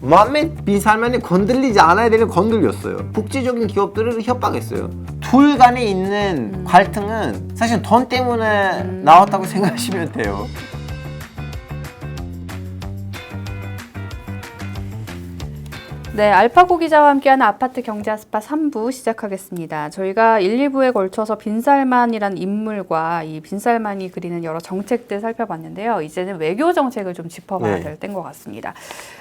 모하메드 빈 살만이 건들리지 않아야 되는 건들렸어요. 국제적인 기업들을 협박했어요. 둘 간에 있는 갈등은 사실 돈 때문에 나왔다고 생각하시면 돼요. 네, 알파고 기자와 함께하는 아파트 경제 스파 3부 시작하겠습니다. 저희가 1, 2부에 걸쳐서 빈살만이란 인물과 이 빈살만이 그리는 여러 정책들 살펴봤는데요. 이제는 외교 정책을 좀 짚어봐야 네. 될 때인 것 같습니다.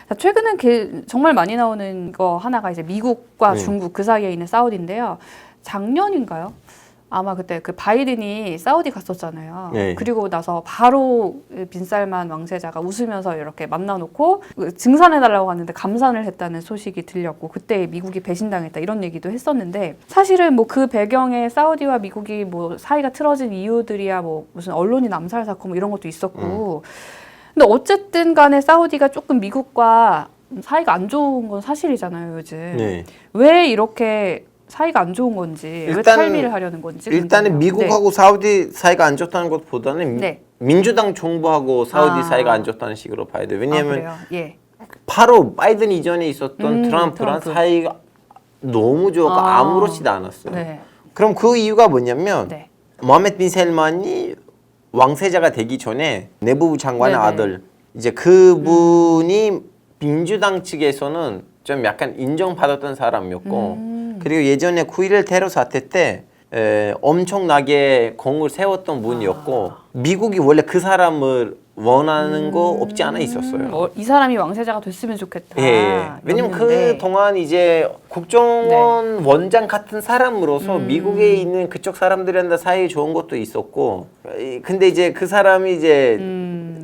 자, 최근에 게- 정말 많이 나오는 거 하나가 이제 미국과 네. 중국 그 사이에 있는 사우디인데요. 작년인가요? 아마 그때 그 바이든이 사우디 갔었잖아요. 네. 그리고 나서 바로 빈살만 왕세자가 웃으면서 이렇게 만나놓고 그 증산해달라고 하는데 감산을 했다는 소식이 들렸고 그때 미국이 배신당했다 이런 얘기도 했었는데 사실은 뭐 그 배경에 사우디와 미국이 뭐 사이가 틀어진 이유들이야 뭐 무슨 언론인 암살 사건 뭐 이런 것도 있었고 근데 어쨌든 간에 사우디가 조금 미국과 사이가 안 좋은 건 사실이잖아요 요즘 네. 왜 이렇게 사이가 안 좋은 건지 왜 일단- 탈비를 하려는 건지 일단은 궁금해요. 미국하고 사우디 사이가 안 좋다는 것보다는 네. 민주당 정부하고 사우디 아. 사이가 안 좋다는 식으로 봐야 돼요. 네. 왜냐하면 아, 그래요? 예. 바로 바이든 이전에 있었던 음, 트럼프랑 트럼프. 사이가 너무 좋고 아. 아 무렇지도 않았어요. 네. 그럼 그 이유가 뭐냐면 네. 모하메드 빈 셀만이 왕세자가 되기 전에 내부부 장관의 네네. 아들 이제 그분이 민주당 측에서는 좀 약간 인정받았던 사람이었고 음. 그리고 예전에 9.11 테러 사태 때 에, 엄청나게 공을 세웠던 분이었고 아. 미국이 원래 그 사람을 원하는 거 없지 않아 있었어요. 음, 어, 이 사람이 왕세자가 됐으면 좋겠다. 예, 예. 왜냐면 였는데. 그 동안 이제 국정원 원장 같은 사람으로서 음. 미국에 있는 그쪽 사람들이랑 사이 좋은 것도 있었고, 이- 근데 이제 그 사람이 이제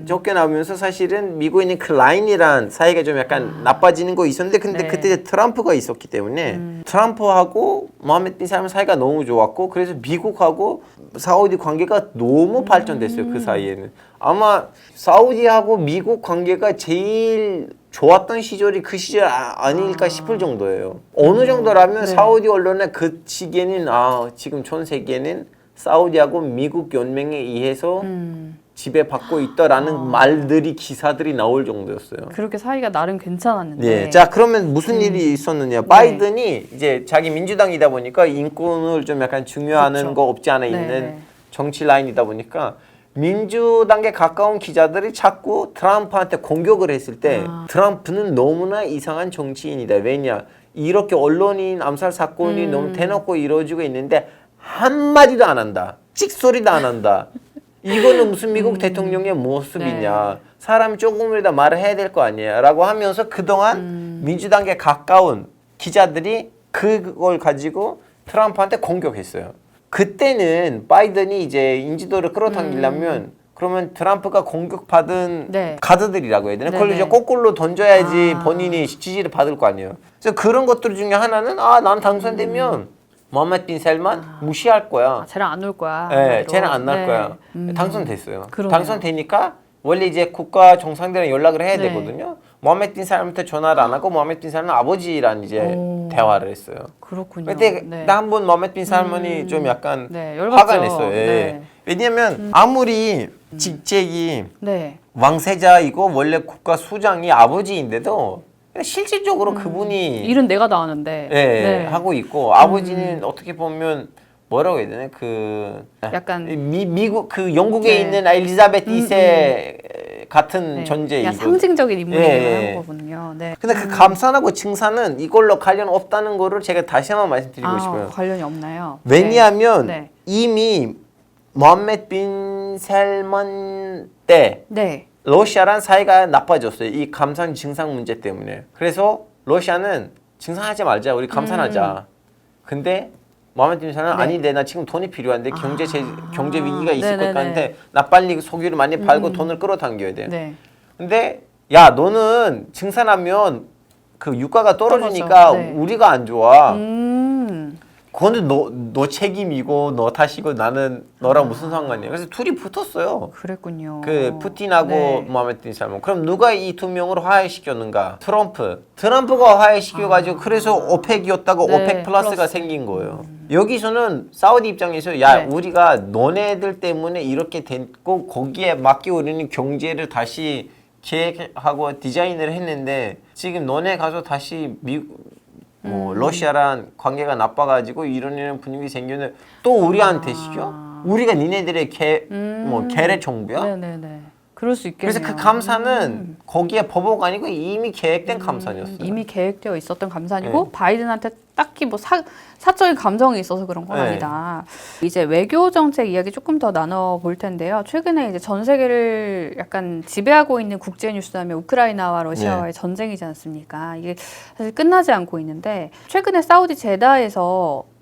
음, 쫓겨나오면서 사실은 미국에 있는 그 라인이랑 사이가 좀 약간 나빠지는 거 있었는데, 근데 네. 그때 트럼프가 있었기 때문에 트럼프하고 모하메드 빈 살만 사이가 너무 좋았고, 그래서 미국하고 사우디 관계가 너무 발전됐어요 그 사이에는. 아마 사우디하고 미국 관계가 제일 좋았던 시절이 그 시절 아, 닐까 싶을 정도예요. 어느 정도라면 네. 사우디 언론의 그 시기에는 아 지금 전 세계는 사우디하고 미국 연맹에 의해서 음, 지배받고 있다라는 말들이 기사들이 나올 정도였어요. 그렇게 사이가 나름 괜찮았는데. 예. 자, 그러면 무슨 일이 있었느냐? 바이든이 이제 자기 민주당이다 보니까 인권을 좀 약간 중요하는 그쵸. 거 없지 않아 있는 네. 정치 라인이다 보니까 민주당에 가까운 기자들이 자꾸 트럼프한테 공격을 했을 때 아. 트럼프는 너무나 이상한 정치인이다. 왜냐? 이렇게 언론인 암살 사건이 음. 너무 대놓고 이루어지고 있는데 한마디도 안 한다. 찍소리도 안 한다. 이거는 무슨 미국 대통령의 모습이냐. 네. 사람이 조금이라도 말을 해야 될 거 아니야. 라고 하면서 그동안 음. 민주당에 가까운 기자들이 그걸 가지고 트럼프한테 공격했어요. 그때는 바이든이 이제 인지도를 끌어당기려면 그러면 트럼프가 공격받은 음. 네. 카드들이라고 해야 되나? 그걸 네네. 이제 거꾸로 던져야지 아. 본인이 지지를 받을 거 아니에요. 그래서 그런 것들 중에 하나는 아, 난 당선되면 모하메드 빈 살만 무시할 거야. 아, 쟤랑 안올 거야. 예, 한마디로. 쟤는 안날 네. 거야. 음. 당선됐어요. 그러네요. 당선되니까 원래 이제 국가 정상들이랑 연락을 해야 네. 되거든요. 모하메드 빈 살만한테 전화를 안 하고 모하메드 빈 살만 아버지랑 이제 오. 대화를 했어요. 그렇군요. 그때 네. 나 한 번 모하메드 빈 살만이 음. 좀 약간 네, 열받죠. 화가 냈어요. 예. 네. 음. 왜냐면 아무리 직책이 네. 왕세자이고 원래 국가 수장이 아버지인데도 실질적으로 그분이 음. 일은 내가 다 하는데. 예, 네. 하고 있고 아버지는 어떻게 보면 뭐라고 해야 되나 그 약간 미, 미국 그 영국에 네. 있는 엘리자베트 2세 같은 네. 존재이고 상징적인 인물이라는 예, 예. 거군요. 네. 근데 그 감산하고 증산은 이걸로 관련 없다는 거를 제가 다시 한번 말씀드리고 아, 싶어요. 관련이 없나요? 왜냐하면 네. 이미 모하메드 빈 살만 때 네. 러시아랑 사이가 나빠졌어요. 이 감산 증상 문제 때문에. 그래서 러시아는 증산하지 말자. 우리 감산하자. 근데 모하메드 빈 살만 음. 네. 아닌데 나 지금 돈이 필요한데 경제 제, 경제 위기가 있을 네네네. 것 같은데 나 빨리 석유를 많이 팔고 돈을 끌어당겨야 돼. 네. 근데 야 너는 증산하면 그 유가가 떨어지니까. 네. 우리가 안 좋아. 음. 그거는 너, 너 책임이고 너 탓이고 나는 너랑 무슨 상관이야. 그래서 둘이 붙었어요. 그랬군요. 그 푸틴하고 네. 모하메드 빈 살만. 그럼 누가 이 두 명을 화해시켰는가? 트럼프. 트럼프가 화해시켜가지고 그래서 오펙이었다고 아. 네, 오펙 플러스가 플러스. 생긴 거예요. 여기서는 사우디 입장에서 야 네. 우리가 너네들 때문에 이렇게 됐고 거기에 맞게 우리는 경제를 다시 계획하고 디자인을 했는데 지금 너네 가서 다시 미, 뭐 러시아랑 관계가 나빠가지고 이런 이런 분위기 생기는 또 우리한테 시켜? 우리가 니네들의 개, 뭐 개래 정부야? 네네네. 그럴 수 있겠네요. 그래서 그 감사는 거기에 법ок 아니고 이미 계획된 감사였어요. 이미 계획되어 있었던 감사니고 네. 바이든한테 딱히 뭐 사, 사적인 감정이 있어서 그런 건 네. 아니다. 이제 외교 정책 이야기 조금 더 나눠 볼 텐데요. 최근에 이제 전 세계를 약간 지배하고 있는 국제 뉴스하면 우크라이나와 러시아와의 네. 전쟁이지 않습니까? 이게 사실 끝나지 않고 있는데 최근에 사우디 제다에서 이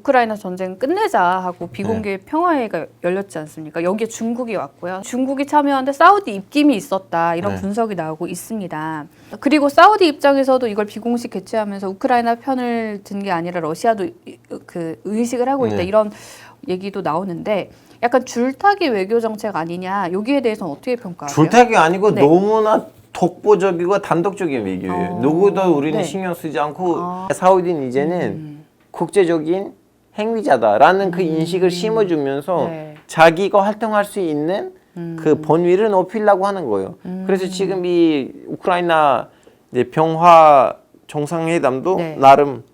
우크라이나 전쟁 끝내자 하고 비공개 평화회의가 열렸지 않습니까? 여기에 중국이 왔고요. 중국이 참여하는데 사우디 입김이 있었다 이런 네. 분석이 나오고 있습니다. 그리고 사우디 입장에서도 이걸 비공식 개최하면서 우크라이나 편을 든 게 아니라 러시아도 이- 그 의식을 하고 있다 네. 이런 얘기도 나오는데 약간 줄타기 외교 정책 아니냐 여기에 대해서는 어떻게 평가하세요? 줄타기 아니고 네. 너무나 독보적이고 단독적인 외교예요. 어. 누구도 우리는 네. 신경 쓰지 않고 아. 사우디는 이제는 음. 국제적인 행위자다라는 그 인식을 심어주면서 네. 자기가 활동할 수 있는 음. 그 본위를 높이려고 하는 거예요. 그래서 지금 이 우크라이나 이제 병화 정상회담도 네. 나름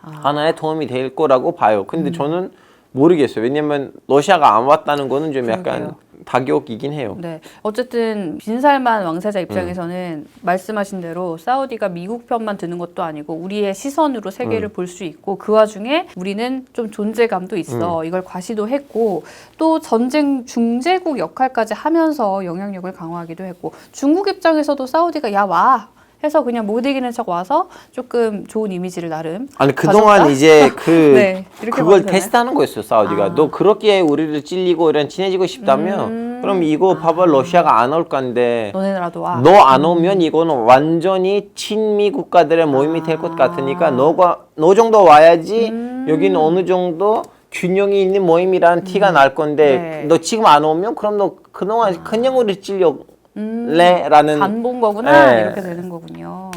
아. 하나의 도움이 될 거라고 봐요. 근데 저는 모르겠어요. 왜냐면 러시아가 안 왔다는 거는 좀 약간 그러게요. 타격이긴 해요. 네. 어쨌든 빈살만 왕세자 음. 입장에서는 말씀하신 대로 사우디가 미국 편만 드는 것도 아니고 우리의 시선으로 세계를 음. 볼수 있고 그 와중에 우리는 좀 존재감도 음. 있어. 이걸 과시도 했고 또 전쟁 중재국 역할까지 하면서 영향력을 강화하기도 했고 중국 입장에서도 사우디가 야 와. 해서 그냥 못 이기는 척 와서 조금 좋은 이미지를 나름 아니 그동안 가졌다? 이제 그 네, 이렇게 그걸 되나요? 테스트하는 거였어요 사우디가 아. 너 그렇게 우리를 찔리고 이런 친해지고 싶다면 음. 그럼 이거 봐봐 러시아가 안 올 건데 너네라도 와. 너 안 오면 이거는 완전히 친미 국가들의 모임이 될것 아. 같으니까 너가 너 정도 와야지 음. 여기는 어느 정도 균형이 있는 모임이라는 티가 날 건데 네. 너 지금 안 오면 그럼 너 그동안 그냥 우리 찔려 음. 간본 거구나 네. 이렇게 되는 거군요.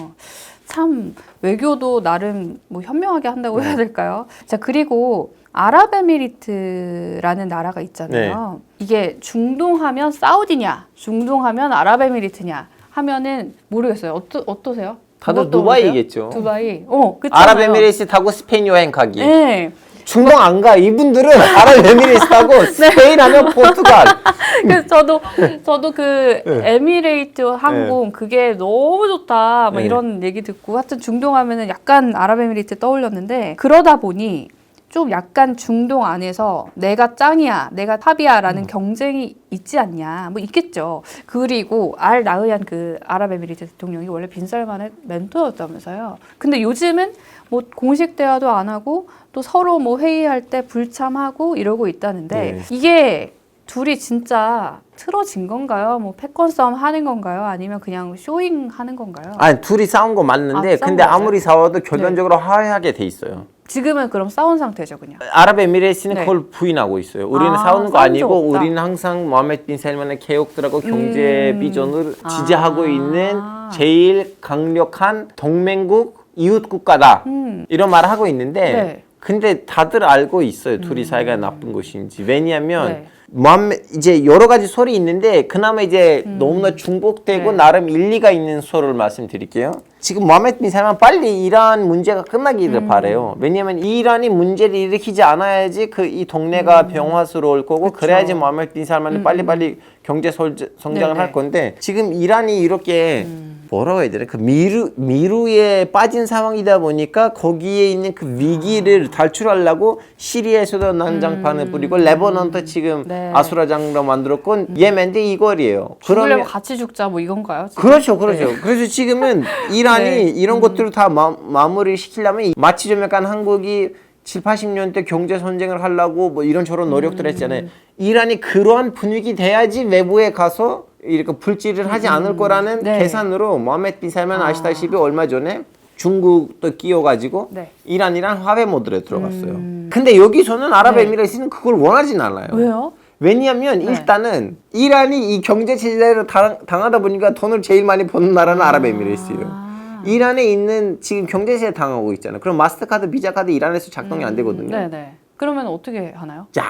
참 외교도 나름 뭐 현명하게 한다고 네. 해야 될까요? 자 그리고 아랍에미리트라는 나라가 있잖아요. 네. 이게 중동하면 사우디냐, 중동하면 아랍에미리트냐 하면은 모르겠어요. 어떠 어떠세요? 다들 그것도 두바이겠죠. 두바이. 어, 그쵸. 아랍에미레이트 타고 스페인 여행 가기 네. 중동 안 가. 이분들은 아랍에미레이트 타고 스페인 하면 포르투갈. 그래서 저도 저도 그 네. 에미레이트 항공 그게 너무 좋다 막 네. 이런 얘기 듣고 하여튼 중동 하면은 약간 아랍에미리트 떠올렸는데 그러다 보니 좀 약간 중동 안에서 내가 짱이야 내가 탑이야라는 경쟁이 있지 않냐 뭐 있겠죠 그리고 알 나흐얀 그 아랍에미리트 대통령이 원래 빈살만의 멘토였다면서요 근데 요즘은 뭐 공식 대화도 안 하고 또 서로 뭐 회의할 때 불참하고 이러고 있다는데 네. 이게 둘이 진짜 틀어진 건가요? 뭐 패권 싸움 하는 건가요? 아니면 그냥 쇼잉 하는 건가요? 아니 둘이 싸운 거 맞는데 아, 싸운 근데 거 맞아요? 아무리 싸워도 결론적으로 화해하게 돼 있어요. 지금은 그럼 싸운 상태죠, 그냥. 아랍에미레이트는 네. 그걸 부인하고 있어요. 우리는 아, 싸우는 거 싸운 적 아니고 없다. 우리는 항상 모하메드 빈 살만의 개혁들하고 경제 음. 비전을 아. 지지하고 있는 제일 강력한 동맹국 이웃 국가다. 음. 이런 말을 하고 있는데 네. 근데 다들 알고 있어요. 둘이 사이가 나쁜 것인지. 왜냐하면 네. 모함메 이제 여러 가지 소리 있는데 그나마 이제 너무나 중복되고 네. 나름 일리가 있는 소를 말씀드릴게요. 지금 모하메드 빈 살만 빨리 이란 문제가 끝나기를 음. 바래요. 왜냐하면 이란이 문제를 일으키지 않아야지 그 이 동네가 병화스러울 거고 음. 그쵸. 그래야지 모하메드 빈 살만이 빨리빨리 경제 설- 성장을 네네. 할 건데 지금 이란이 이렇게 음. 뭐라고 해야 되나 그 미루 미루에 빠진 상황이다 보니까 거기에 있는 그 위기를 탈출하려고 시리아에서도 난장판을 뿌리고 레바논도 지금 음. 네. 아수라장으로 만들었고 예멘도 이거리예요. 죽으려면 같이 죽자 뭐 이건가요? 지금? 그렇죠, 그렇죠. 그래서 지금은 이란이 네. 이런 것들을 다 마, 마무리 시키려면 마치 좀 약간 한국이 7, 80년대 경제 선쟁을 하려고 뭐 이런저런 노력들 했잖아요. 이란이 그러한 분위기 돼야지 외부에 가서 이렇게 불질을 하지 않을 거라는 네. 계산으로 모하메드 빈 살만 아시다시피 얼마 전에 중국도 끼워가지고 네. 음. 이란이랑 화해 모드에 들어갔어요. 근데 여기서는 아랍에미레이트는 그걸 원하진 않아요. 왜요? 왜냐하면 네. 일단은 이란이 이 경제 체제를 당, 당하다 보니까 돈을 제일 많이 버는 나라는. 아. 이란에 있는 지금 경제 체제 당하고 있잖아요. 그럼 마스터카드, 비자카드 이란에서 작동이 안 되거든요. 네네. 그러면 어떻게 하나요? 자,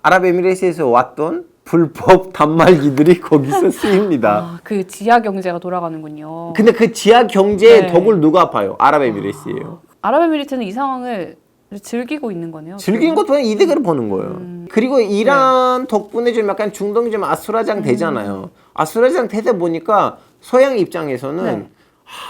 아랍에미레이트에서 왔던 불법 단말기들이 거기서 쓰입니다. 아, 그 지하 경제가 돌아가는군요. 근데 그 지하 경제의 네. 덕을 누가 봐요? 아랍에미레이스예요. 아 랍에미리트는 이 상황을 즐기고 있는 거네요. 즐긴 것보다 이득을 보는 거예요. 음. 그리고 네. 이란 덕분에 좀 약간 중동이 좀 아수라장 음. 되잖아요. 아수라장 되다 보니까 서양 입장에서는 네.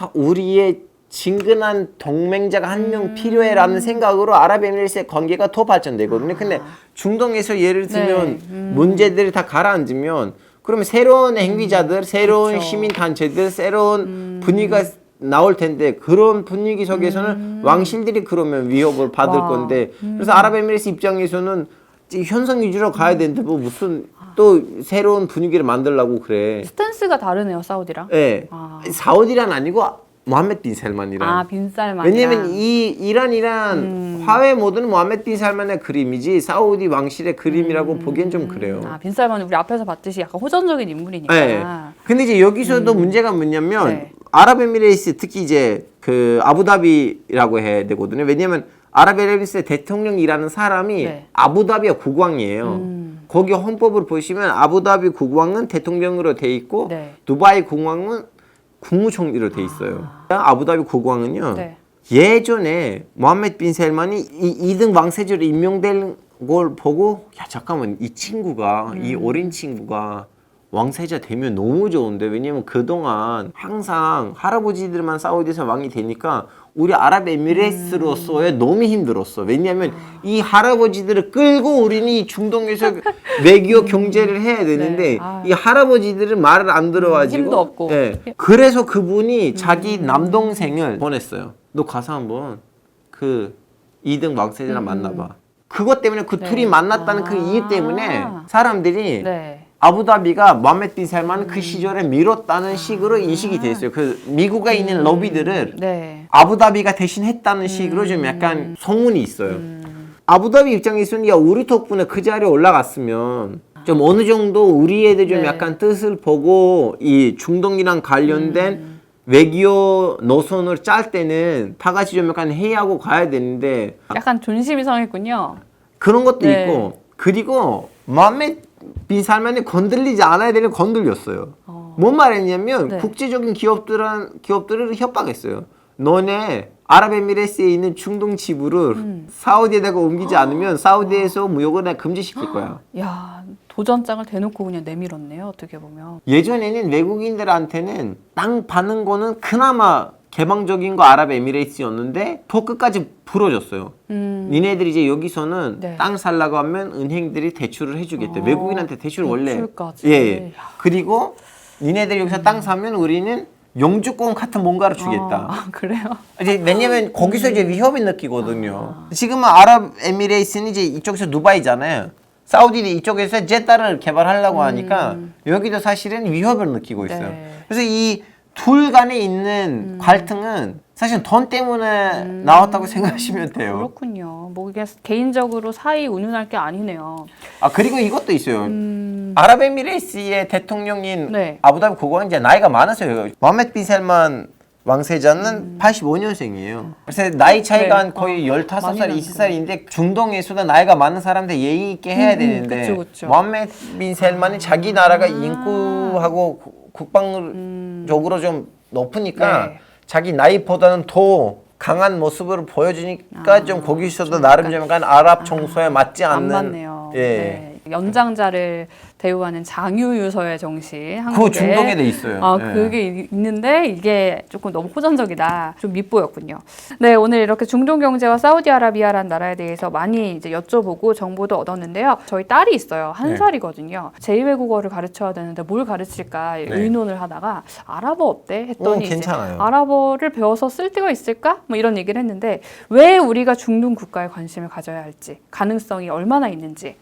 아, 우리의 진근한 동맹자가 한명 음. 필요해라는 생각으로 아랍에미레이스의 관계가 더 발전되거든요. 근데 중동에서 예를 들면 아. 네. 음. 문제들이 다 가라앉으면 그러면 새로운 행위자들, 새로운 그렇죠. 시민 단체들, 새로운 음. 분위기가 나올 텐데 그런 분위기 속에서는 왕실들이 그러면 위협을 받을 와. 음. 건데 그래서 아랍에미레이트 입장에서는 이 현상 위주로 가야 되는데 뭐 무슨 또 새로운 분위기를 만들려고 그래. 스탠스가 다르네요, 사우디랑. 예. 아. 사우디란 아니고 모하메드 빈 살만이란. 아, 빈살만. 왜냐면 이 이란이란 음. 화해 모드는 모하메드 빈 살만의 그림이지 사우디 왕실의 그림이라고 보기엔 좀 그래요. 아, 빈살만은 우리 앞에서 봤듯이 약간 호전적인 인물이니까. 네. 근데 이제 여기서도 문제가 뭐냐면 네. 아랍에미레이트 특히 이제 그 아부다비라고 해야 되거든요. 왜냐면 아랍에미레이트 대통령이라는 사람이 네. 아부다비의 국왕이에요. 음. 거기 헌법을 보시면 아부다비 국왕은 대통령으로 돼 있고 네. 두바이 국왕은 국무총리로 돼 있어요. 아 부다비 국왕은요. 네. 예전에 모하메드 빈 셀만이 이 2등 왕세자로 임명된 걸 보고 야 잠깐만 이 친구가 이 음. 어린 친구가 왕세자 되면 너무 좋은데 왜냐면 그동안 항상 할아버지들만 사우디에서 왕이 되니까 우리 아랍에미레이트로서의 너무 힘들었어. 왜냐하면 아. 이 할아버지들을 끌고 우리는 이 중동에서 외교 경제를 해야 되는데 네. 아. 이 할아버지들은 말을 안 들어가지고 힘도 없고. 예. 그래서 그분이 자기 남동생을 보냈어요. 너 가서 한번 그 2등 왕세자랑 만나봐. 그것 때문에 그 네. 둘이 만났다는 그 이유 때문에 아. 사람들이 네. 아부다비가 모하메드 빈 살만은 그 시절에 밀었다는 식으로 인식이 됐어요. 그 미국에 있는 러비들을 네. 아부다비가 대신했다는 식으로 좀 약간 소문이 있어요. 아부다비 입장에서는 야 우리 덕분에 그 자리에 올라갔으면 좀 어느 정도 우리 애들 좀 네. 약간 뜻을 보고 이 중동이랑 관련된 외교 노선을 짤 때는 다 같이 좀 약간 회의하고 가야 되는데 약간 존심이 상했군요. 그런 것도 네. 있고 그리고 마음에 빈 살만이 건들리지 않아야 되는 건들렸어요. 어. 뭔 말했냐면 네. 국제적인 기업들은 기업들을 협박했어요. 너네 아랍에미레이트에 있는 중동 지부를 음. 사우디에다가 옮기지 않으면 사우디에서 무역을 금지시킬 거야. 야, 도전장을 대놓고 그냥 내밀었네요. 어떻게 보면. 예전에는 외국인들한테는 땅 파는 거는 그나마 개방적인 거 아랍에미레이트였는데 더 끝까지 풀어줬어요. 음. 니네들이 이제 여기서는 네. 땅 살라고 하면 은행들이 대출을 해주겠대. 어, 외국인한테 대출 원래. 대출까지. 예, 예. 그리고 니네들이 여기서 땅 사면 우리는 영주권 같은 뭔가를 주겠다. 아, 그래요? 이제 왜냐면 거기서 이제 위협을 느끼거든요. 아. 지금은 아랍에미레이트는 이제 이쪽에서 두바이잖아요. 사우디는 이쪽에서 제타를 개발하려고 하니까 여기도 사실은 위협을 느끼고 있어요. 음. 네. 음. 그래서 이 둘 간에 있는 갈등은 사실 돈 때문에 나왔다고 생각하시면 돼요. 그렇군요. 뭐 이게 개인적으로 사이 운운할 게 아니네요. 아 그리고 이것도 있어요. 음, 아랍에미레이트의 대통령인 네. 아부다비 국왕이 나이가 많았어요. 모하메드 빈 살만 왕세자는 음. 85년생이에요. 그래서 나이 차이가 네. 한 거의 어, 15살, 많이 20살인데 중동에서도 나이가 많은 사람들 예의 있게 해야 음, 음, 되는데 그쵸, 그쵸. 빈 살만이 자기 나라가 아. 인구하고 구- 국방적으로 좀 높으니까 음. 네. 자기 나이보다는 더 강한 모습을 보여주니까 아, 좀 거기서도 나름 좀 약간 아랍 정서에 맞지 안 않는 맞네요. 예. 네. 연장자를 대우하는 장유유서의 정신. 한국에. 중동에도 있어요. 아, 예. 그게 이- 있는데 이게 조금 너무 호전적이다. 좀 밉보였군요. 네, 오늘 이렇게 중동 경제와 사우디아라비아라는 나라에 대해서 많이 이제 여쭤보고 정보도 얻었는데요. 저희 딸이 있어요. 한 네. 살이거든요. 제2외국어를 가르쳐야 되는데 뭘 가르칠까 의논을 하다가 아랍어 어때? 했더니 네. 어, 이제 괜찮아요. 아랍어를 배워서 쓸 데가 있을까? 뭐 이런 얘기를 했는데 왜 우리가 중동 국가에 관심을 가져야 할지, 가능성이 얼마나 있는지.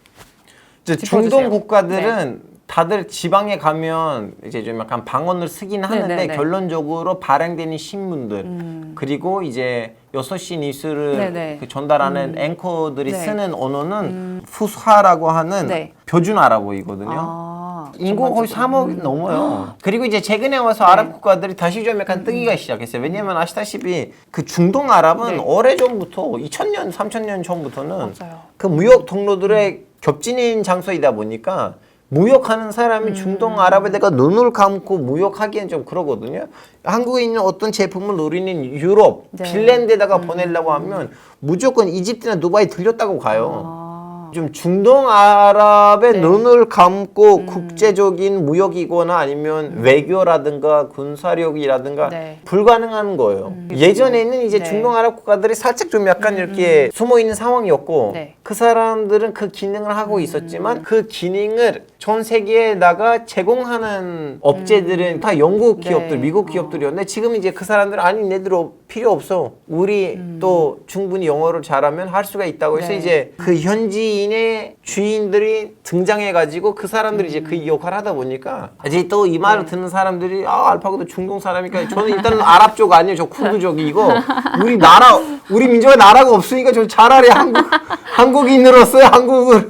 이제 짚어주세요. 네. 중동 국가들은 다들 지방에 가면 이제 좀 약간 방언을 쓰긴 하는데 네, 네, 네. 결론적으로 발행되는 신문들 음. 그리고 이제 6시 뉴스를 네, 네. 그 전달하는 앵커들이 네. 쓰는 언어는 푸스하라고 하는 네. 표준 아랍어이거든요. 아, 인구 거의 3억 넘어요. 그리고 이제 최근에 와서 네. 아랍 국가들이 다시 좀 약간 뜨기가 시작했어요. 왜냐면 아시다시피 그 중동 아랍은 네. 오래 전부터 2000년, 3000년 전부터는 맞아요. 그 무역 통로들의 겹치는 장소이다 보니까 무역하는 사람이 음. 중동 아랍에다가 눈을 감고 무역하기엔 좀 그러거든요. 한국에 있는 어떤 제품을 우리는 유럽, 네. 핀란드에다가 보내려고 하면 무조건 이집트나 두바이 들렸다고 가요. 아. 좀 중동 아랍의 네. 음. 눈을 감고 국제적인 무역이거나 아니면 외교라든가 군사력이라든가 네. 불가능한 거예요. 예전에는 이제 네. 음. 중동 아랍 국가들이 살짝 좀 약간 이렇게 숨어 있는 상황이었고 네. 음. 그 사람들은 그 기능을 하고 있었지만 그 기능을 전 세계에다가 제공하는 업체들은 다 영국 기업들, 네. 미국 기업들이었는데 지금 이제 그 사람들은 아니 얘들 필요 없어. 우리 또 충분히 영어를 잘하면 할 수가 있다고 해서 음. 네. 이제 그 현지인의 주인들이 등장해가지고 그 사람들이 이제 음. 그 역할을 하다 보니까 이제 또 이 말을 듣는 사람들이 아 알파고도 중동 사람이니까 저는 일단은 아랍 쪽 아니에요 저 쿠르족이고 우리 나라 우리 민족의 나라가 없으니까 저 차라리 한국 한국인으로서 한국을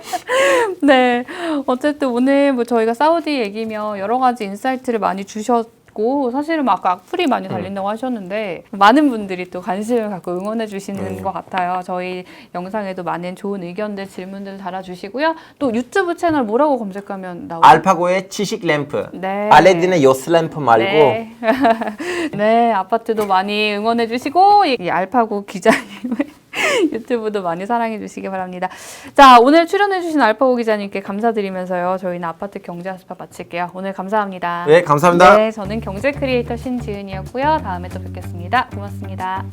네. 어쨌든 오늘 뭐 저희가 사우디 얘기며 여러 가지 인사이트를 많이 주셨 고 사실은 뭐 아까 악플이 많이 달린다고 하셨는데 많은 분들이 또 관심을 갖고 응원해 주시는 것 같아요. 저희 영상에도 많은 좋은 의견들, 질문들 달아주시고요. 또 유튜브 채널 뭐라고 검색하면 나오죠? 알파고의 지식 램프 네. 알레딘의 요스 램프 말고 네. 네, 아파트도 많이 응원해 주시고 이 알파고 기자님의 유튜브도 많이 사랑해 주시기 바랍니다. 자, 오늘 출연해 주신 알파고 기자님께 감사드리면서요. 저희는 아파트 경제 아스파 마칠게요. 오늘 감사합니다. 네 감사합니다. 네, 저는 경제 크리에이터 신지은이었고요. 다음에 또 뵙겠습니다. 고맙습니다.